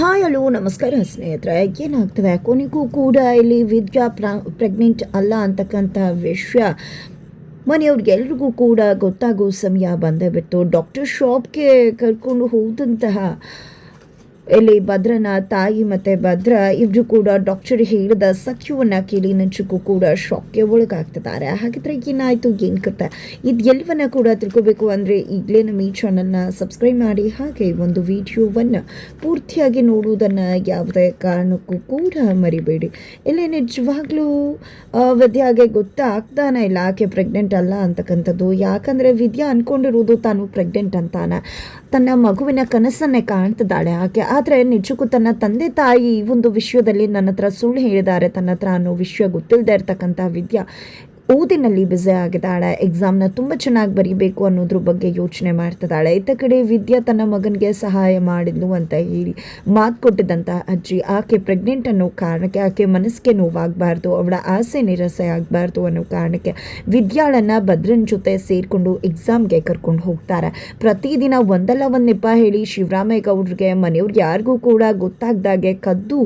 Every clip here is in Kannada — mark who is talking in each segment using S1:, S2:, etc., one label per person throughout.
S1: ಹಾಯ್, ಹಲೋ, ನಮಸ್ಕಾರ ಸ್ನೇಹಿತರೆ. ಏನಾಗ್ತದೆ? ಕೊನೆಗೂ ಕೂಡ ಇಲ್ಲಿ ವಿದ್ಯಾ ಪ್ರೆಗ್ನೆಂಟ್ ಅಲ್ಲ ಅಂತಕ್ಕಂಥ ವಿಷಯ ಮನೆಯವ್ರಿಗೆಲ್ರಿಗೂ ಕೂಡ ಗೊತ್ತಾಗೋ ಸಮಯ ಬಂದೇ ಬಿಟ್ಟು ಡಾಕ್ಟರ್ ಶಾಪ್ಗೆ ಕರ್ಕೊಂಡು ಹೋದಂತಹ ಇಲ್ಲಿ ಭದ್ರನ ತಾಯಿ ಮತ್ತೆ ಭದ್ರ ಇಬ್ಬರು ಕೂಡ ಡಾಕ್ಟರ್ ಹೇಳಿದ ಸತ್ಯವನ್ನು ಕೇಳಿ ನಿಜಕ್ಕೂ ಕೂಡ ಶಾಕ್ಗೆ ಒಳಗಾಗ್ತಿದ್ದಾರೆ. ಹಾಗಿದ್ರೆ ಏನಾಯಿತು, ಏನು ಕತೆ? ಇದು ಕೂಡ ತಿಳ್ಕೊಬೇಕು ಅಂದರೆ ಈಗಲೇ ನಮ್ಮ ಈ ಚಾನಲ್ನ ಸಬ್ಸ್ಕ್ರೈಬ್ ಮಾಡಿ, ಹಾಗೆ ಒಂದು ವಿಡಿಯೋವನ್ನು ಪೂರ್ತಿಯಾಗಿ ನೋಡುವುದನ್ನು ಯಾವುದೇ ಕಾರಣಕ್ಕೂ ಕೂಡ ಮರಿಬೇಡಿ. ಇಲ್ಲಿ ನಿಜವಾಗ್ಲೂ ವಿದ್ಯಾಗೆ ಗೊತ್ತಾಗ್ತಾನೆ ಇಲ್ಲ, ಆಕೆ ಪ್ರೆಗ್ನೆಂಟ್ ಅಲ್ಲ ಅಂತಕ್ಕಂಥದ್ದು. ಯಾಕಂದರೆ ವಿದ್ಯಾ ಅಂದ್ಕೊಂಡಿರೋದು ತಾನು ಪ್ರೆಗ್ನೆಂಟ್ ಅಂತಾನೆ. ತನ್ನ ಮಗುವಿನ ಕನಸನ್ನೇ ಕಾಣ್ತಿದ್ದಾಳೆ. ಆಕೆ ಆದರೆ ನಿಜಕ್ಕೂ ತನ್ನ ತಂದೆ ತಾಯಿ ಈ ಒಂದು ವಿಷಯದಲ್ಲಿ ನನ್ನ ಹತ್ರ ಸುಳ್ಳು ಹೇಳಿದ್ದಾರೆ, ತನ್ನ ಹತ್ರ ಅನ್ನೋ ವಿಷಯ ಗೊತ್ತಿಲ್ಲದೆ ಇರತಕ್ಕಂಥ ವಿದ್ಯಾ. ಓದಿನಲ್ಲಿ ಬ್ಯುಸಿ ಆಗಿದ್ದಾಳೆ. ಎಕ್ಸಾಮ್ನ ತುಂಬ ಚೆನ್ನಾಗಿ ಬರೀಬೇಕು ಅನ್ನೋದ್ರ ಬಗ್ಗೆ ಯೋಚನೆ ಮಾಡ್ತಿದ್ದಾಳೆ. ಇತ್ತ ಕಡೆ ವಿದ್ಯಾ ತನ್ನ ಮಗನಿಗೆ ಸಹಾಯ ಮಾಡಿದ್ಲು ಅಂತ ಹೇಳಿ ಮಾತು ಕೊಟ್ಟಿದ್ದಂಥ ಅಜ್ಜಿ. ಆಕೆ ಪ್ರೆಗ್ನೆಂಟ್ ಅನ್ನೋ ಕಾರಣಕ್ಕೆ ಆಕೆ ಮನಸ್ಸಿಗೆ ನೋವಾಗಬಾರ್ದು, ಅವಳ ಆಸೆ ನಿರಾಸೆ ಆಗಬಾರ್ದು ಅನ್ನೋ ಕಾರಣಕ್ಕೆ ವಿದ್ಯಾಳನ್ನು ಭದ್ರನ ಜೊತೆ ಸೇರಿಕೊಂಡು ಎಕ್ಸಾಮ್ಗೆ ಕರ್ಕೊಂಡು ಹೋಗ್ತಾರೆ. ಪ್ರತಿದಿನ ಒಂದಲ್ಲ ಒಂದು ನೆಪ ಹೇಳಿ ಶಿವರಾಮೇಗೌಡ್ರಿಗೆ ಮನೆಯವ್ರಿಗೆ ಯಾರಿಗೂ ಕೂಡ ಗೊತ್ತಾಗ್ದಾಗೆ ಕದ್ದು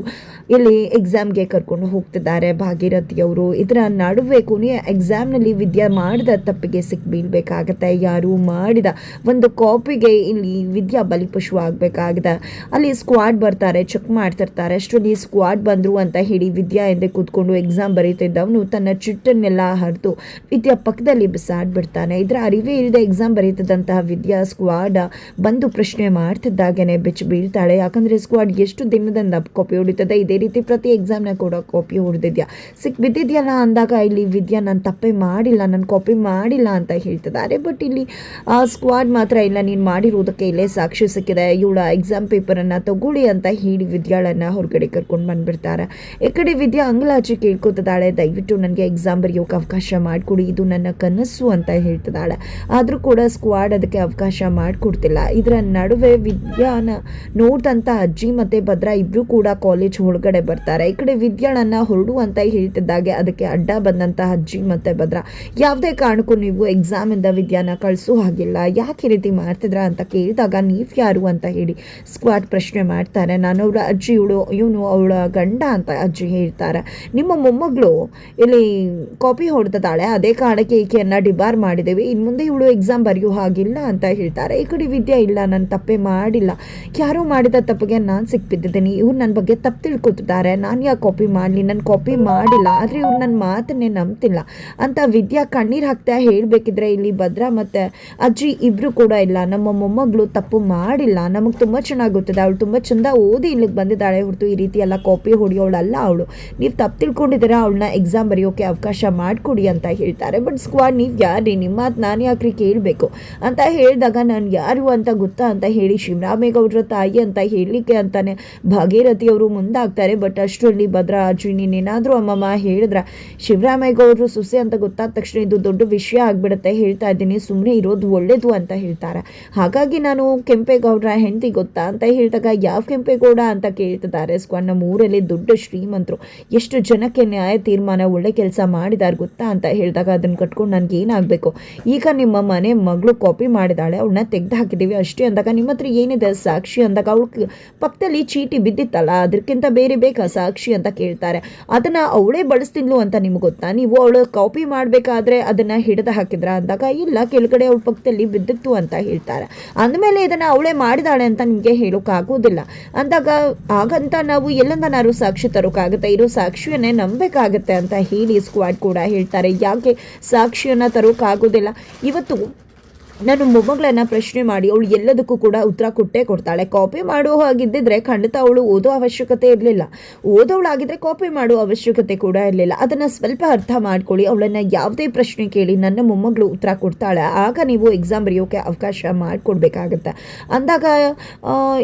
S1: ಇಲ್ಲಿ ಎಕ್ಸಾಮ್ಗೆ ಕರ್ಕೊಂಡು ಹೋಗ್ತಿದ್ದಾರೆ. ಭಾಗೀರಥಿಯವರು. ಇದರ ನಡುವೆ ಕೊನೆಯ ಎಕ್ಸಾಮ್ನಲ್ಲಿ ವಿದ್ಯಾ ಮಾಡಿದ ತಪ್ಪಿಗೆ ಸಿಕ್ಕಿ ಬೀಳ್ಬೇಕಾಗತ್ತೆ. ಯಾರು ಮಾಡಿದ ಒಂದು ಕಾಪಿಗೆ ಇಲ್ಲಿ ವಿದ್ಯಾ ಬಲಿಪಶು ಆಗಬೇಕಾಗಿದೆ ಅಲ್ಲಿ ಸ್ಕ್ವಾಡ್ ಬರ್ತಾರೆ ಚೆಕ್ ಮಾಡ್ತಿರ್ತಾರೆ. ಅಷ್ಟರಲ್ಲಿ ಸ್ಕ್ವಾಡ್ ಬಂದರು ಅಂತ ಹೇಳಿ ವಿದ್ಯಾ ಎಂದೇ ಕೂತ್ಕೊಂಡು ಎಕ್ಸಾಮ್ ಬರೀತಿದ್ದವನು ತನ್ನ ಚಿಟ್ಟನ್ನೆಲ್ಲ ಹರಿದು ವಿದ್ಯಾ ಪಕ್ಕದಲ್ಲಿ ಬಿಸಾಡ್ಬಿಡ್ತಾನೆ. ಇದರ ಅರಿವೇ ಇಲ್ಲದೆ ಎಕ್ಸಾಮ್ ಬರೀತಿದ್ದಂತಹ ವಿದ್ಯಾ ಸ್ಕ್ವಾಡ್ ಬಂದು ಪ್ರಶ್ನೆ ಮಾಡ್ತಿದ್ದಾಗೇನೆ ಬೆಚ್ಚಿ ಬೀಳ್ತಾಳೆ. ಯಾಕಂದರೆ ಸ್ಕ್ವಾಡ್ ಎಷ್ಟು ದಿನದಿಂದ ಕಾಪಿ ಹೊಡಿತದೆ. ಇದೇ ರೀತಿ ಪ್ರತಿ ಎಕ್ಸಾಮ್ನ ಕೂಡ ಕಾಪಿ ಹೊಡೆದಿದ್ಯಾ. ಸಿಕ್ ಬಿದ್ದಿದ್ಯಲ್ಲ ಅಂದಾಗ ಇಲ್ಲಿ ವಿದ್ಯಾ ನಾನು ತಪ್ಪೇ ಮಾಡಿಲ್ಲ, ನಾನು ಕಾಪಿ ಮಾಡಿಲ್ಲ ಅಂತ ಹೇಳ್ತಿದ್ದಾರೆ. ಬಟ್ ಇಲ್ಲಿ, ಆ ಸ್ಕ್ವಾಡ್ ಮಾತ್ರ ಇಲ್ಲ, ನೀನು ಮಾಡಿರೋದಕ್ಕೆ ಇಲ್ಲೇ ಸಾಕ್ಷಿ ಸಿಕ್ಕಿದೆ. ಇವಳ ಎಕ್ಸಾಮ್ ಪೇಪರನ್ನು ತಗೊಳ್ಳಿ ಅಂತ ಹೇಳಿ ವಿದ್ಯಾಳನ್ನು ಹೊರಗಡೆ ಕರ್ಕೊಂಡು ಬಂದ್ಬಿಡ್ತಾರೆ. ಈ ಕಡೆ ವಿದ್ಯಾ ಅಂಗಲಾಚಿ ಕೇಳ್ಕೊತಿದ್ದಾಳೆ. ದಯವಿಟ್ಟು ನನಗೆ ಎಕ್ಸಾಮ್ ಬರೆಯೋಕೆ ಅವಕಾಶ ಮಾಡಿಕೊಡಿ. ಇದು ನನ್ನ ಕನಸು ಅಂತ ಹೇಳ್ತಿದ್ದಾಳೆ. ಆದರೂ ಕೂಡ ಸ್ಕ್ವಾಡ್ ಅದಕ್ಕೆ ಅವಕಾಶ ಮಾಡಿಕೊಡ್ತಿಲ್ಲ. ಇದರ ನಡುವೆ ವಿದ್ಯಾನ ನೋಡ್ದಂಥ ಅಜ್ಜಿ ಮತ್ತು ಭದ್ರ ಇಬ್ಬರು ಕೂಡ ಕಾಲೇಜ್ ಒಳಗಡೆ ಬರ್ತಾರೆ. ಈ ಕಡೆ ವಿದ್ಯಾಳನ್ನು ಹೊರಡು ಅಂತ ಹೇಳ್ತಿದ್ದಾಗೆ, ಅದಕ್ಕೆ ಅಡ್ಡ ಬಂದಂತಹ ಅಜ್ಜಿ ಮತ್ತು ಭದ್ರ. ಯಾವುದೇ ಕಾರಣಕ್ಕೂ ನೀವು ಎಕ್ಸಾಮಿಂದ ವಿದ್ಯಾನ ಕಳಿಸೋ ಹಾಗಿಲ್ಲ. ಯಾಕೆ ಈ ರೀತಿ ಮಾಡ್ತಿದ್ರ ಅಂತ ಕೇಳಿದಾಗ ನೀವು ಯಾರು ಅಂತ ಹೇಳಿ ಸ್ಕ್ವಾಡ್ ಪ್ರಶ್ನೆ ಮಾಡ್ತಾರೆ. ನಾನು ಅವಳ ಅಜ್ಜಿ, ಇವಳು, ಇವನು ಅವಳ ಗಂಡ ಅಂತ ಅಜ್ಜಿ ಹೇಳ್ತಾರೆ. ನಿಮ್ಮ ಮೊಮ್ಮಗಳು ಇಲ್ಲಿ ಕಾಪಿ ಹೊಡೆದಿದ್ದಾಳೆ ಅದೇ ಕಾರಣಕ್ಕೆ ಈಕೆಯನ್ನು ಡಿಬಾರ್ ಮಾಡಿದ್ದೇವೆ. ಇನ್ನು ಮುಂದೆ ಇವಳು ಎಕ್ಸಾಮ್ ಬರೆಯೋ ಹಾಗಿಲ್ಲ ಅಂತ ಹೇಳ್ತಾರೆ. ಈ ಕಡೆ ವಿದ್ಯೆ ಇಲ್ಲ. ನಾನು ತಪ್ಪೇ ಮಾಡಿಲ್ಲ. ಯಾರೋ ಮಾಡಿದ ತಪ್ಪಿಗೆ ನಾನು ಸಿಕ್ಬಿದ್ದಿದ್ದೀನಿ. ಇವ್ರು ನನ್ನ ಬಗ್ಗೆ ತಪ್ಪು ತಿಳ್ಕೊತಿದ್ದಾರೆ. ನಾನು ಯಾಕೆ ಕಾಪಿ ಮಾಡಲಿ? ನಾನು ಕಾಪಿ ಮಾಡಿಲ್ಲ. ಆದರೆ ಇವ್ರು ನನ್ನ ಮಾತನ್ನೇ ನಂಬ್ತಿಲ್ಲ. ಅಂತ ವಿದ್ಯಾ ಕಣ್ಣೀರು ಹಾಕ್ತಾ ಹೇಳಬೇಕಿದ್ರೆ ಇಲ್ಲಿ ಭದ್ರಾ ಮತ್ತು ಅಜ್ಜಿ ಇಬ್ಬರು ಕೂಡ ಇಲ್ಲ. ನಮ್ಮ ಮೊಮ್ಮಗಳು ತಪ್ಪು ಮಾಡಿಲ್ಲ. ನಮಗೆ ತುಂಬ ಚೆನ್ನಾಗಿ ಗೊತ್ತದೆ. ಅವಳು ತುಂಬ ಚಂದ ಓದಿ ಇಲ್ಲಿಗೆ ಬಂದಿದ್ದಾಳೆ. ಹೊರತು ಈ ರೀತಿ ಎಲ್ಲ ಕಾಪಿ ಹೊಡಿಯೋಳಲ್ಲ ಅವಳು. ನೀವು ತಪ್ಪು ತಿಳ್ಕೊಂಡಿದ್ದೀರಾ? ಅವಳನ್ನ ಎಕ್ಸಾಮ್ ಬರೆಯೋಕೆ ಅವಕಾಶ ಮಾಡಿಕೊಡಿ ಅಂತ ಹೇಳ್ತಾರೆ. ಬಟ್ ಸ್ಕ್ವಾಡ್ ನೀವು ಯಾರಿ ನಿಮ್ಮ ಮಾತು ನಾನು ಯಾಕ್ರಿ ಕೇಳಬೇಕು? ಅಂತ ಹೇಳಿದಾಗ ನಾನು ಯಾರು ಅಂತ ಗೊತ್ತಾ ಅಂತ ಹೇಳಿ ಶಿವರಾಮೇಗೌಡರ ತಾಯಿ ಅಂತ ಹೇಳಲಿಕ್ಕೆ ಅಂತಾನೆ ಭಾಗೀರಥಿಯವರು ಮುಂದಾಗ್ತಾರೆ. ಬಟ್ ಅಷ್ಟರಲ್ಲಿ ಭದ್ರಾ, ಅಜ್ಜಿ, ನೀನೇನಾದರೂ ಅಮ್ಮಮ್ಮ ಹೇಳಿದ್ರ, ಶಿವರಾಮೇಗೌಡರು ಸುಸೆ ಅಂತ ಗೊತ್ತಾದ ತಕ್ಷಣ ಇದು ದೊಡ್ಡ ವಿಷಯ ಆಗಿಬಿಡುತ್ತೆ. ಹೇಳ್ತಾ ಇದ್ದೀನಿ. ಸುಮ್ಮನೆ ಇರೋದು ಒಳ್ಳೇದು ಅಂತ ಹೇಳ್ತಾರೆ. ಹಾಗಾಗಿ ನಾನು ಕೆಂಪೇಗೌಡರ ಹೆಂಡತಿ ಗೊತ್ತಾ ಅಂತ ಹೇಳಿದಾಗ, ಯಾವ ಕೆಂಪೇಗೌಡ ಅಂತ ಕೇಳ್ತಿದ್ದಾರೆ ಸ್ಕ್ವಾಡ್ ನಮ್ಮ ಊರಲ್ಲಿ ದೊಡ್ಡ ಶ್ರೀಮಂತರು. ಎಷ್ಟು ಜನಕ್ಕೆ ನ್ಯಾಯ ತೀರ್ಮಾನ, ಒಳ್ಳೆ ಕೆಲಸ ಮಾಡಿದ್ದಾರೆ ಗೊತ್ತಾ ಅಂತ ಹೇಳಿದಾಗ ಅದನ್ನು ಕಟ್ಕೊಂಡು ನನಗೆ ಏನಾಗಬೇಕು? ಈಗ ನಿಮ್ಮ ಮನೆ ಮಗಳು ಕಾಪಿ ಮಾಡಿದಾಳೆ, ಅವಳನ್ನ ತೆಗೆದು ಹಾಕಿದ್ದೀವಿ ಅಷ್ಟೇ ಅಂದಾಗ ನಿಮ್ಮ ಹತ್ರ ಏನಿದೆ? ಸಾಕ್ಷಿ ಅಂದಾಗ ಅವಳು ಪಕ್ಕದಲ್ಲಿ ಚೀಟಿ ಬಿದ್ದಿತ್ತಲ್ಲ ಅದಕ್ಕಿಂತ ಬೇರೆ ಬೇಕಾ ಸಾಕ್ಷಿ ಅಂತ ಕೇಳ್ತಾರೆ. ಅದನ್ನು ಅವಳೇ ಬಳಸ್ತಿದ್ಲು ಅಂತ ನಿಮ್ಗೆ ಗೊತ್ತಾ? ನೀವು ಅವಳು ಕಾಪಿ ಮಾಡಬೇಕಾದ್ರೆ ಅದನ್ನು ಹಿಡಿದು ಹಾಕಿದ್ರ ಅಂದಾಗ, ಇಲ್ಲ, ಕೆಳಗಡೆ ಅವಳ ಪಕ್ಕದಲ್ಲಿ ಬಿದ್ದಿತ್ತು ಅಂತ ಹೇಳ್ತಾರೆ. ಅಂದಮೇಲೆ ಇದನ್ನು ಅವಳೇ ಮಾಡಿದಾಳೆ ಅಂತ ನಿಮಗೆ ಹೇಳೋಕ್ಕಾಗೋದಿಲ್ಲ ಅಂದಾಗ, ಹಾಗಂತ ನಾವು ಎಲ್ಲಂದನಾರು ಸಾಕ್ಷಿ ತರೋಕ್ಕಾಗುತ್ತೆ ಇರೋ ಸಾಕ್ಷಿಯನ್ನೇ ನಂಬಬೇಕಾಗತ್ತೆ ಅಂತ ಹೇಳಿ ಸ್ಕ್ವಾಡ್ ಕೂಡ ಹೇಳ್ತಾರೆ. ಯಾಕೆ ಸಾಕ್ಷಿಯನ್ನು ತರೋಕ್ಕಾಗೋದಿಲ್ಲ ಇವತ್ತು ನಾನು ಮೊಮ್ಮಗಳನ್ನ ಪ್ರಶ್ನೆ ಮಾಡಿ, ಅವಳು ಎಲ್ಲದಕ್ಕೂ ಕೂಡ ಉತ್ತರ ಕೊಟ್ಟೇ ಕೊಡ್ತಾಳೆ. ಕಾಪಿ ಮಾಡೋ ಹಾಗಿದ್ದಿದ್ರೆ ಖಂಡಿತ ಅವಳು ಓದೋ ಅವಶ್ಯಕತೆ ಇರಲಿಲ್ಲ. ಓದೋಳಾಗಿದ್ರೆ ಕಾಪಿ ಮಾಡೋ ಅವಶ್ಯಕತೆ ಕೂಡ ಇರಲಿಲ್ಲ. ಅದನ್ನು ಸ್ವಲ್ಪ ಅರ್ಥ ಮಾಡ್ಕೊಳ್ಳಿ. ಅವಳನ್ನು ಯಾವುದೇ ಪ್ರಶ್ನೆ ಕೇಳಿ ನನ್ನ ಮೊಮ್ಮಗಳು ಉತ್ತರ ಕೊಡ್ತಾಳೆ. ಆಗ ನೀವು ಎಕ್ಸಾಮ್ ಬರೆಯೋಕೆ ಅವಕಾಶ ಮಾಡಿಕೊಡ್ಬೇಕಾಗತ್ತೆ. ಅಂದಾಗ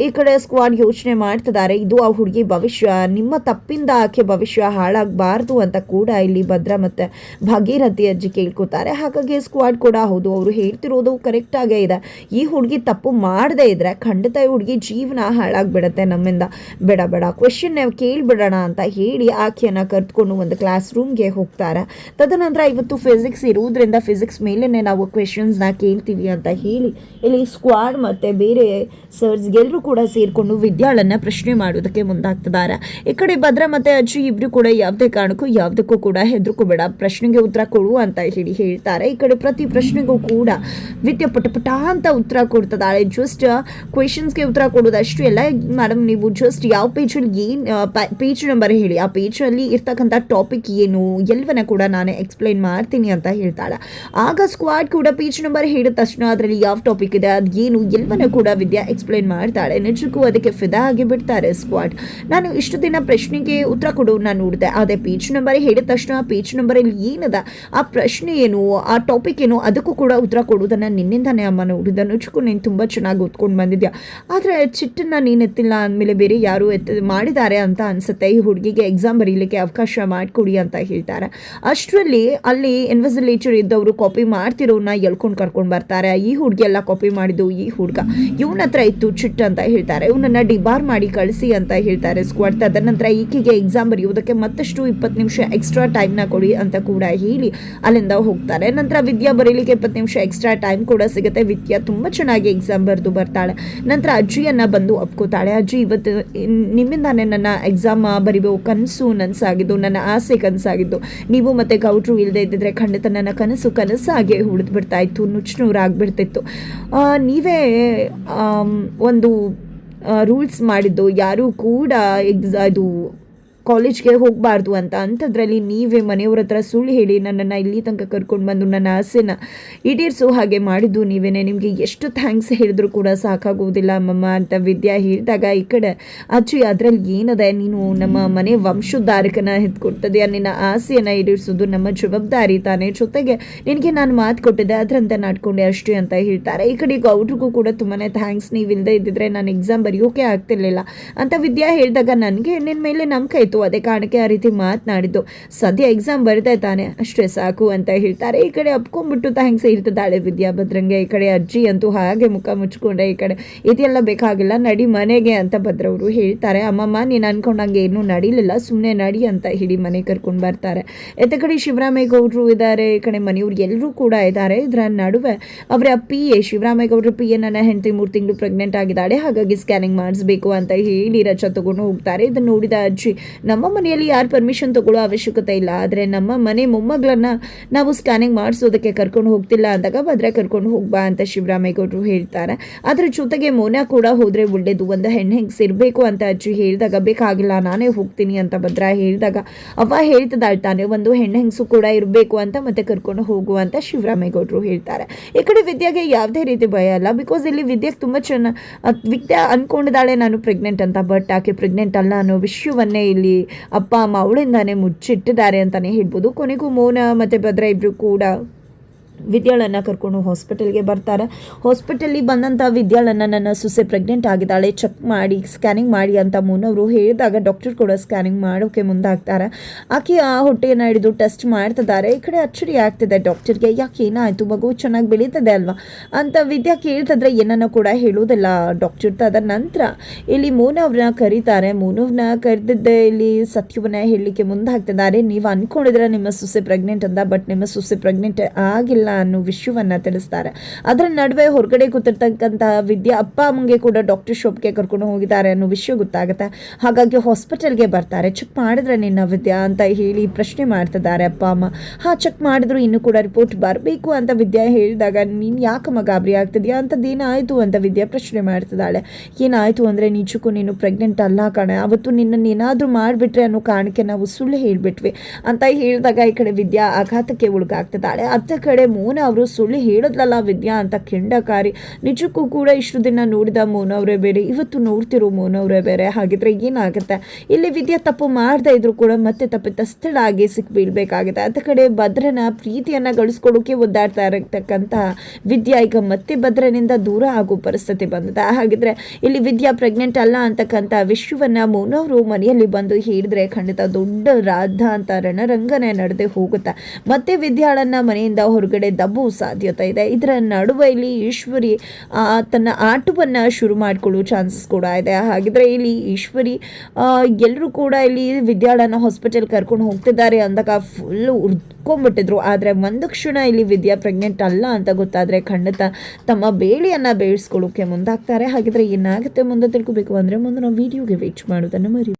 S1: ಈ ಕಡೆ ಸ್ಕ್ವಾಡ್ ಯೋಚನೆ ಮಾಡ್ತಿದ್ದಾರೆ. ಇದು ಆ ಹುಡುಗಿ ಭವಿಷ್ಯ. ನಿಮ್ಮ ತಪ್ಪಿಂದ ಆಕೆ ಭವಿಷ್ಯ ಹಾಳಾಗಬಾರ್ದು ಅಂತ ಕೂಡ ಇಲ್ಲಿ ಭದ್ರ ಮತ್ತು ಭಾಗೀರಥಿ ಅಜ್ಜಿ ಕೇಳ್ಕೊತಾರೆ. ಹಾಗಾಗಿ ಸ್ಕ್ವಾಡ್ ಕೂಡ ಹೌದು, ಅವರು ಹೇಳ್ತಿರೋದು ಕರೆಕ್ಟಾಗೇ ಇದೆ. ಈ ಹುಡುಗಿ ತಪ್ಪು ಮಾಡದೇ ಇದ್ರೆ ಖಂಡಿತ ಈ ಹುಡುಗಿ ಜೀವನ ಹಾಳಾಗ್ಬಿಡತ್ತೆ ನಮ್ಮಿಂದ. ಬೇಡ ಬೇಡ ಕ್ವೆಶನ್ ಕೇಳಿಬಿಡೋಣ ಅಂತ ಹೇಳಿ ಆಕೆಯನ್ನು ಕರೆದುಕೊಂಡು ಒಂದು ಕ್ಲಾಸ್ ರೂಮ್ಗೆ ಹೋಗ್ತಾರೆ. ತದನಂತರ ಇವತ್ತು ಫಿಸಿಕ್ಸ್ ಇರುವುದರಿಂದ ಫಿಸಿಕ್ಸ್ ಮೇಲೇ ನಾವು ಕ್ವೆಶನ್ಸ್ನ ಕೇಳ್ತೀವಿ ಅಂತ ಹೇಳಿ, ಇಲ್ಲಿ ಸ್ಕ್ವಾಡ್ ಮತ್ತು ಬೇರೆ ಸರ್ಸ್ ಎಲ್ಲರೂ ಕೂಡ ಸೇರಿಕೊಂಡು ವಿದ್ಯಾಳನ್ನ ಪ್ರಶ್ನೆ ಮಾಡೋದಕ್ಕೆ ಮುಂದಾಗ್ತಿದ್ದಾರೆ. ಈ ಕಡೆ ಭದ್ರ ಮತ್ತು ಅಜ್ಜಿ ಇಬ್ಬರು ಕೂಡ ಯಾವುದೇ ಕಾರಣಕ್ಕೂ ಯಾವುದಕ್ಕೂ ಕೂಡ ಹೆದರ್ಕೋಬೇಡ. ಪ್ರಶ್ನೆಗೆ ಉತ್ತರ ಕೊಡು ಅಂತ ಹೇಳಿ ಹೇಳ್ತಾರೆ. ಈ ಕಡೆ ಪ್ರತಿ ಪ್ರಶ್ನೆಗೂ ಕೂಡ ವಿದ್ಯೆ ಪುಟ ಪುಟ ಅಂತ ಉತ್ತರ ಕೊಡ್ತದಾಳೆ ಜಸ್ಟ್ ಕ್ವೆಶನ್ಸ್ಗೆ ಉತ್ತರ ಕೊಡೋದಷ್ಟು ಎಲ್ಲ ಮೇಡಮ್ ನೀವು ಜಸ್ಟ್ ಯಾವ ಪೇಜಲ್ಲಿ ಏನು ಪೇಜ್ ನಂಬರ್ ಹೇಳಿ. ಆ ಪೇಜಲ್ಲಿ ಇರ್ತಕ್ಕಂಥ ಟಾಪಿಕ್ ಏನು? ಎಲ್ಲವನ್ನ ಕೂಡ ನಾನು ಎಕ್ಸ್ಪ್ಲೈನ್ ಮಾಡ್ತೀನಿ ಅಂತ ಹೇಳ್ತಾಳೆ. ಆಗ ಸ್ಕ್ವಾಡ್ ಕೂಡ ಪೇಜ್ ನಂಬರ್ ಹೇಳಿದ ತಕ್ಷಣ ಅದರಲ್ಲಿ ಯಾವ ಟಾಪಿಕ್ ಇದೆ? ಅದು ಏನು? ಎಲ್ಲವನ್ನ ಕೂಡ ವಿದ್ಯಾ ಎಕ್ಸ್ಪ್ಲೈನ್ ಮಾಡ್ತಾಳೆ. ನಿಜಕ್ಕೂ ಅದಕ್ಕೆ ಫಿದಾ ಆಗಿ ಬಿಡ್ತಾರೆ ಸ್ಕ್ವಾಡ್ ನಾನು ಇಷ್ಟು ದಿನ ಪ್ರಶ್ನೆಗೆ ಉತ್ತರ ಕೊಡೋನ್ನ ನೋಡಿದೆ. ಅದೇ ಪೇಜ್ ನಂಬರ್ ಹೇಳಿದ ತಕ್ಷಣ ಆ ಪೇಜ್ ನಂಬರಲ್ಲಿ ಏನದ? ಆ ಪ್ರಶ್ನೆ ಏನು? ಆ ಟಾಪಿಕ್ ಏನು? ಅದಕ್ಕೂ ಕೂಡ ಉತ್ತರ ಕೊಡೋದನ್ನು ನಿನ್ನಿಂದಾನೇ ಅಮ್ಮ ನೋಡಿದ ನುಚ್ಕು ನೀನು ತುಂಬ ಚೆನ್ನಾಗಿ ಓದ್ಕೊಂಡು ಬಂದಿದ್ಯಾ. ಆದರೆ ಚಿಟ್ಟನ್ನ ನೀನು ಎತ್ತಿಲ್ಲ ಅಂದಮೇಲೆ ಬೇರೆ ಯಾರು ಎತ್ತ ಮಾಡಿದ್ದಾರೆ ಅಂತ ಅನ್ಸುತ್ತೆ. ಈ ಹುಡುಗಿಗೆ ಎಕ್ಸಾಮ್ ಬರೀಲಿಕ್ಕೆ ಅವಕಾಶ ಮಾಡಿಕೊಡಿ ಅಂತ ಹೇಳ್ತಾರೆ. ಅಷ್ಟರಲ್ಲಿ ಅಲ್ಲಿ ಇನ್ವೆಸಿಲೇಟರ್ ಇದ್ದವರು ಕಾಪಿ ಮಾಡ್ತಿರೋನ್ನ ಎಳ್ಕೊಂಡು ಕರ್ಕೊಂಡು ಬರ್ತಾರೆ. ಈ ಹುಡುಗಿ ಎಲ್ಲ ಕಾಪಿ ಮಾಡಿದ್ದು ಈ ಹುಡುಗ. ಇವನ ಹತ್ರ ಇತ್ತು ಚಿಟ್ ಅಂತ ಹೇಳ್ತಾರೆ. ಇವನನ್ನು ಡಿಬಾರ್ ಮಾಡಿ ಕಳಿಸಿ ಅಂತ ಹೇಳ್ತಾರೆ ಸ್ಕ್ವಾಡ್ ತದನಂತರ ಈಕೆಗೆ ಎಕ್ಸಾಮ್ ಬರೆಯುವುದಕ್ಕೆ ಮತ್ತಷ್ಟು ಇಪ್ಪತ್ತು ನಿಮಿಷ ಎಕ್ಸ್ಟ್ರಾ ಟೈಮ್ನ ಕೊಡಿ ಅಂತ ಕೂಡ ಹೇಳಿ ಅಲ್ಲಿಂದ ಹೋಗ್ತಾರೆ. ನಂತರ ವಿದ್ಯಾ ಬರೀಲಿಕ್ಕೆ ಇಪ್ಪತ್ತು ನಿಮಿಷ ಎಕ್ಸ್ಟ್ರಾ ಟೈಮ್ ಕೂಡ ಸಿಗುತ್ತೆ. ವಿದ್ಯಾ ತುಂಬ ಚೆನ್ನಾಗಿ ಎಕ್ಸಾಮ್ ಬರೆದು ಬರ್ತಾಳೆ. ನಂತರ ಅಜ್ಜಿಯನ್ನು ಬಂದು ಒಪ್ಕೋತಾಳೆ. ಅಜ್ಜಿ ಇವತ್ತು ನಿಮ್ಮಿಂದ ನಿಮ್ಮಿಂದಾನೇ ನನ್ನ ಎಕ್ಸಾಮ್ ಬರಿಬೇಕು. ಕನಸು ನನಸಾಗಿದ್ದು ನನ್ನ ಆಸೆ ಕನಸಾಗಿದ್ದು. ನೀವು ಮತ್ತು ಗೌಡ್ರು ಇಲ್ಲದೆ ಇದ್ದಿದ್ರೆ ಖಂಡಿತ ನನ್ನ ಕನಸು ಕನಸಾಗೆ ಉಳಿದು ಬಿಡ್ತಾ ಇತ್ತು ನುಚ್ಚು ನೂರಾಗ್ಬಿಡ್ತಿತ್ತು ಆ, ನೀವೇ ಒಂದು ರೂಲ್ಸ್ ಮಾಡಿದ್ದು. ಯಾರೂ ಕೂಡ ಎಕ್ಸಾ ಇದು ಕಾಲೇಜ್ಗೆ ಹೋಗಬಾರ್ದು ಅಂತ. ಅಂಥದ್ರಲ್ಲಿ ನೀವೇ ಮನೆಯವ್ರ ಹತ್ರ ಸುಳ್ಳು ಹೇಳಿ ನನ್ನನ್ನು ಇಲ್ಲಿ ತನಕ ಕರ್ಕೊಂಡು ಬಂದು ನನ್ನ ಆಸೆನ ಈಡೇರಿಸೋ ಹಾಗೆ ಮಾಡಿದ್ದು ನೀವೇ ನಿಮಗೆ ಎಷ್ಟು ಥ್ಯಾಂಕ್ಸ್ ಹೇಳಿದ್ರು ಕೂಡ ಸಾಕಾಗೋದಿಲ್ಲ ಅಮ್ಮಮ್ಮ ಅಂತ ವಿದ್ಯಾ ಹೇಳಿದಾಗ ಈ ಕಡೆ ಅಚ್ಚು ಅದರಲ್ಲಿ ಏನದೆ? ನೀನು ನಮ್ಮ ಮನೆ ವಂಶೋದ್ಧಾರಕನ ಎತ್ಕೊಡ್ತದೆ ನಿನ್ನ ಆಸೆಯನ್ನು ಈಡೇರಿಸೋದು ನಮ್ಮ ಜವಾಬ್ದಾರಿ ತಾನೇ. ಜೊತೆಗೆ ನಿನಗೆ ನಾನು ಮಾತು ಕೊಟ್ಟಿದ್ದೆ, ಅದರಂತೆ ನಾಡ್ಕೊಂಡೆ ಅಷ್ಟೇ ಅಂತ ಹೇಳ್ತಾರೆ. ಈ ಕಡೆ ಗೌಡ್ರಿಗೂ ಕೂಡ ತುಂಬಾ ಥ್ಯಾಂಕ್ಸ್ ನೀವು ಇಲ್ಲದೆ ಇದ್ದಿದ್ರೆ ನಾನು ಎಕ್ಸಾಮ್ ಬರೆಯೋಕೆ ಆಗ್ತಿರ್ಲಿಲ್ಲ ಅಂತ ವಿದ್ಯಾ ಹೇಳಿದಾಗ, ನನಗೆ ನಿನ್ನ ಮೇಲೆ ನಂಬಿಕೆ ಇತ್ತು ಅದೇ ಕಾರಣಕ್ಕೆ ಆ ರೀತಿ ಮಾತನಾಡಿದ್ದು. ಸದ್ಯ ಎಕ್ಸಾಮ್ ಬರ್ತಾ ತಾನೆ ಅಷ್ಟೇ ಸಾಕು ಅಂತ ಹೇಳ್ತಾರೆ. ಈ ಕಡೆ ಅಪ್ಕೊಂಡ್ಬಿಟ್ಟು ಥ್ಯಾಂಕ್ಸ್ ಇರ್ತದಾಳೆ ವಿದ್ಯಾ ಭದ್ರಂಗೆ ಈ ಕಡೆ ಅಜ್ಜಿ ಅಂತೂ ಹಾಗೆ ಮುಖ ಮುಚ್ಕೊಂಡೆ. ಈ ಕಡೆ ಇದೆಲ್ಲ ಬೇಕಾಗಿಲ್ಲ. ನಡಿ ಮನೆಗೆ ಅಂತ ಭದ್ರವರು ಹೇಳ್ತಾರೆ. ಅಮ್ಮಮ್ಮ, ನೀನು ಅನ್ಕೊಂಡಂಗೆ ಏನೂ ನಡೀಲಿಲ್ಲ. ಸುಮ್ಮನೆ ನಡಿ ಅಂತ ಹೇಳಿ ಮನೆ ಕರ್ಕೊಂಡು ಬರ್ತಾರೆ. ಎತ್ತ ಕಡೆ ಶಿವರಾಮೇಗೌಡರು ಇದ್ದಾರೆ ಈ ಕಡೆ ಮನೆಯವ್ರು ಎಲ್ಲರೂ ಕೂಡ ಇದ್ದಾರೆ ಇದರ ನಡುವೆ ಅವರ ಪಿ ಎ ಶಿವರಾಮೇಗೌಡರು ಪಿ ಎ ನನ್ನ ಹೆಂಡತಿ ಮೂರು ತಿಂಗಳು ಪ್ರೆಗ್ನೆಂಟ್ ಆಗಿದ್ದಾಳೆ. ಹಾಗಾಗಿ ಸ್ಕ್ಯಾನಿಂಗ್ ಮಾಡಿಸ್ಬೇಕು ಅಂತ ಹೇಳಿ ರಜಾ ತಗೊಂಡು ಹೋಗ್ತಾರೆ. ಇದನ್ನು ನೋಡಿದ ಅಜ್ಜಿ ನಮ್ಮ ಮನೆಯಲ್ಲಿ ಯಾರು ಪರ್ಮಿಷನ್ ತಗೊಳ್ಳೋ ಅವಶ್ಯಕತೆ ಇಲ್ಲ. ಆದರೆ ನಮ್ಮ ಮನೆ ಮೊಮ್ಮಗಳನ್ನ ನಾವು ಸ್ಕ್ಯಾನಿಂಗ್ ಮಾಡಿಸೋದಕ್ಕೆ ಕರ್ಕೊಂಡು ಹೋಗ್ತಿಲ್ಲ ಅಂದಾಗ ಭದ್ರ ಕರ್ಕೊಂಡು ಹೋಗ್ಬಾ ಅಂತ ಶಿವರಾಮೇಗೌಡರು ಹೇಳ್ತಾರೆ. ಅದ್ರ ಜೊತೆಗೆ ಮೋನಾ ಕೂಡ ಹೋದರೆ ಒಳ್ಳೇದು. ಒಂದು ಹೆಣ್ಣು ಹೆಂಗೆ ಇರಬೇಕು ಅಂತ ಅಜ್ಜಿ ಹೇಳಿದಾಗ, ಬೇಕಾಗಿಲ್ಲ, ನಾನೇ ಹೋಗ್ತೀನಿ ಅಂತ ಭದ್ರ ಹೇಳಿದಾಗ, ಅವ್ವ ಹೇಳ್ತದಾಳ್ ತಾನೆ, ಒಂದು ಹೆಣ್ಣು ಹೆಂಗಸು ಕೂಡ ಇರಬೇಕು ಅಂತ ಮತ್ತೆ ಕರ್ಕೊಂಡು ಹೋಗು ಅಂತ ಶಿವರಾಮೇಗೌಡರು ಹೇಳ್ತಾರೆ. ಈ ಕಡೆ ವಿದ್ಯಾಗೆ ಯಾವುದೇ ರೀತಿ ಭಯ ಅಲ್ಲ ಬಿಕಾಸ್ ಇಲ್ಲಿ ವಿದ್ಯಾಗೆ ತುಂಬ ಚೆನ್ನ ವಿದ್ಯೆ ಅನ್ಕೊಂಡಿದ್ದಾಳೆ ನಾನು ಪ್ರೆಗ್ನೆಂಟ್ ಅಂತ. ಬಟ್ ಆಕೆ ಪ್ರೆಗ್ನೆಂಟ್ ಅಲ್ಲ ಅನ್ನೋ ವಿಷಯವನ್ನೇ ಇಲ್ಲಿ ಅಪ್ಪ ಅಮ್ಮ ಅವಳಿಂದಾನೇ ಮುಚ್ಚಿಟ್ಟಿದ್ದಾರೆ ಅಂತಲೇ ಹೇಳ್ಬೋದು. ಕೊನೆಗೂ ಮೋನ ಮತ್ತು ಭದ್ರ ಇಬ್ಬರು ಕೂಡ ವಿದ್ಯಾಳನ್ನ ಕರ್ಕೊಂಡು ಹಾಸ್ಪಿಟಲ್ಗೆ ಬರ್ತಾರೆ. ಹಾಸ್ಪಿಟಲ್ಗೆ ಬಂದಂಥ ವಿದ್ಯಾಳನ್ನ ನನ್ನ ಸೊಸೆ ಪ್ರೆಗ್ನೆಂಟ್ ಆಗಿದ್ದಾಳೆ. ಚೆಕ್ ಮಾಡಿ ಸ್ಕ್ಯಾನಿಂಗ್ ಮಾಡಿ ಅಂತ ಮುನ್ನವರು ಹೇಳಿದಾಗ ಡಾಕ್ಟರ್ ಕೂಡ ಸ್ಕ್ಯಾನಿಂಗ್ ಮಾಡೋಕ್ಕೆ ಮುಂದಾಗ್ತಾರೆ. ಆಕೆ ಆ ಹೊಟ್ಟೆಯನ್ನು ಹಿಡಿದು ಟೆಸ್ಟ್ ಮಾಡ್ತಿದ್ದಾರೆ. ಈ ಕಡೆ ಅಚ್ಚರಿ ಆಗ್ತಿದೆ ಡಾಕ್ಟರ್ಗೆ ಯಾಕೆ ಏನಾಯಿತು ಮಗು? ಚೆನ್ನಾಗಿ ಬೆಳೀತದೆ ಅಲ್ವಾ? ಅಂತ ವಿದ್ಯಾ ಕೇಳ್ತಿದ್ರೆ ಏನನ್ನ ಕೂಡ ಹೇಳೋದಿಲ್ಲ ಡಾಕ್ಟರ್ ತದ ನಂತರ ಇಲ್ಲಿ ಮೋನವ್ರನ್ನ ಕರೀತಾರೆ. ಮೋನವ್ರನ್ನ ಕರೆದಿದ್ದೆ ಇಲ್ಲಿ ಸತ್ಯವನ್ನ ಹೇಳಲಿಕ್ಕೆ ಮುಂದಾಗ್ತಿದ್ದಾರೆ. ನೀವು ಅನ್ಕೊಂಡಿದ್ರೆ ನಿಮ್ಮ ಸೊಸೆ ಪ್ರೆಗ್ನೆಂಟ್ ಅಂತ ಬಟ್ ನಿಮ್ಮ ಸೊಸೆ ಪ್ರೆಗ್ನೆಂಟ್ ಆಗಿಲ್ಲ ಅನ್ನೋ ವಿಷಯವನ್ನ ತಿಳಿಸ್ತಾರೆ. ಅದರ ನಡುವೆ ಹೊರಗಡೆ ಕೂತಿರ್ತಕ್ಕಂತಹ ವಿದ್ಯಾ ಅಪ್ಪ ಅಮ್ಮಂಗೆ ಕೂಡ ಡಾಕ್ಟರ್ ಶೋಪ್ಗೆ ಕರ್ಕೊಂಡು ಹೋಗಿದ್ದಾರೆ ಅನ್ನೋ ವಿಷಯ ಗೊತ್ತಾಗುತ್ತೆ. ಹಾಗಾಗಿ ಹಾಸ್ಪಿಟಲ್ಗೆ ಬರ್ತಾರೆ. ಚೆಕ್ ಮಾಡಿದ್ರೆ ನಿನ್ನ ವಿದ್ಯಾ ಅಂತ ಹೇಳಿ ಪ್ರಶ್ನೆ ಮಾಡ್ತಿದ್ದಾರೆ ಅಪ್ಪ, ಅಮ್ಮ. ಹಾ ಚೆಕ್ ಮಾಡಿದ್ರು, ಇನ್ನು ಕೂಡ ರಿಪೋರ್ಟ್ ಬರಬೇಕು ಅಂತ ವಿದ್ಯಾ ಹೇಳಿದಾಗ, ನೀನು ಯಾಕಮ್ಮ ಗಾಬರಿ ಆಗ್ತಿದ್ಯಾ? ಅಂಥದ್ದೇನಾಯಿತು ಅಂತ ವಿದ್ಯಾ ಪ್ರಶ್ನೆ ಮಾಡ್ತಿದ್ದಾಳೆ. ಏನಾಯಿತು ಅಂದರೆ, ನಿಜಕ್ಕೂ ನೀನು ಪ್ರೆಗ್ನೆಂಟ್ ಅಲ್ಲ ಕಣೆ. ಅವತ್ತು ನಿನ್ನನ್ನು ಏನಾದರೂ ಮಾಡಿಬಿಟ್ರೆ ಅನ್ನೋ ಕಾರಣಕ್ಕೆ ನಾವು ಸುಳ್ಳು ಹೇಳಿಬಿಟ್ವಿ ಅಂತ ಹೇಳಿದಾಗ ಈ ಕಡೆ ವಿದ್ಯಾ ಆಘಾತಕ್ಕೆ ಒಳಗಾಗ್ತಿದ್ದಾಳೆ. ಅತ್ತ ಕಡೆ ಮೋನ ಅವರು ಸುಳ್ಳು ಹೇಳಿದ್ಲಲ್ಲ ವಿದ್ಯಾ ಅಂತ ಕೆಂಡಕಾರಿ. ನಿಜಕ್ಕೂ ಕೂಡ ಇಷ್ಟು ದಿನ ನೋಡಿದ ಮೋನ ಬೇರೆ, ಇವತ್ತು ನೋಡ್ತಿರೋ ಮೋನ ಬೇರೆ. ಹಾಗಿದ್ರೆ ಏನಾಗುತ್ತೆ? ಇಲ್ಲಿ ವಿದ್ಯಾ ತಪ್ಪು ಮಾಡದೇ ಇದ್ರು ಕೂಡ ಮತ್ತೆ ತಪ್ಪಿತಸ್ಥಳಾಗಿ ಸಿಕ್ಬೀಳ್ಬೇಕಾಗುತ್ತೆ ಅದ ಕಡೆ ಭದ್ರನ ಪ್ರೀತಿಯನ್ನ ಗಳಿಸ್ಕೊಡೋಕೆ ಒದ್ದಾಡ್ತಾ ಇರತಕ್ಕಂತಹ ವಿದ್ಯಾ ಈಗ ಮತ್ತೆ ಭದ್ರನಿಂದ ದೂರ ಆಗೋ ಪರಿಸ್ಥಿತಿ ಬಂದಿದೆ. ಹಾಗಿದ್ರೆ ಇಲ್ಲಿ ವಿದ್ಯಾ ಪ್ರೆಗ್ನೆಂಟ್ ಅಲ್ಲ ಅಂತಕ್ಕಂಥ ವಿಶ್ವವನ್ನ ಮೋನವರು ಮನೆಯಲ್ಲಿ ಬಂದು ಹೇಳಿದ್ರೆ ಖಂಡಿತ ದೊಡ್ಡ ರಾಧ ಅಂತ ರಣರಂಗನೆ ನಡೆದೇ ಹೋಗುತ್ತೆ. ಮತ್ತೆ ವಿದ್ಯಾಳನ್ನ ಮನೆಯಿಂದ ಹೊರಗಡೆ ಕೆಳಗಡೆ ದಬ್ಬು ಸಾಧ್ಯತೆ ಇದೆ. ಇದರ ನಡುವೆ ಇಲ್ಲಿ ಈಶ್ವರಿ ತನ್ನ ಆಟವನ್ನು ಶುರು ಮಾಡಿಕೊಳ್ಳುವ ಚಾನ್ಸಸ್ ಕೂಡ ಇದೆ. ಹಾಗಿದ್ರೆ ಇಲ್ಲಿ ಈಶ್ವರಿ ಎಲ್ಲರೂ ಕೂಡ ಇಲ್ಲಿ ವಿದ್ಯಾಳನ್ನ ಹಾಸ್ಪಿಟಲ್ ಕರ್ಕೊಂಡು ಹೋಗ್ತಿದ್ದಾರೆ ಅಂದಾಗ ಫುಲ್ಲು ಉರ್ಕೊಂಡ್ಬಿಟ್ಟಿದ್ರು ಆದರೆ ಒಂದು ಕ್ಷಣ ಇಲ್ಲಿ ವಿದ್ಯಾ ಪ್ರೆಗ್ನೆಂಟ್ ಅಲ್ಲ ಅಂತ ಗೊತ್ತಾದರೆ ಖಂಡಿತ ತಮ್ಮ ಬೇಳೆಯನ್ನು ಬೇಯಿಸ್ಕೊಳ್ಳೋಕ್ಕೆ ಮುಂದಾಗ್ತಾರೆ. ಹಾಗಿದ್ರೆ ಏನಾಗುತ್ತೆ ಮುಂದೆ ತಿಳ್ಕೊಬೇಕು ಅಂದರೆ ಮುಂದೆ ನಾವು ವೀಡಿಯೋಗೆ ವೇಟ್ ಮಾಡೋದನ್ನು ಮರಿ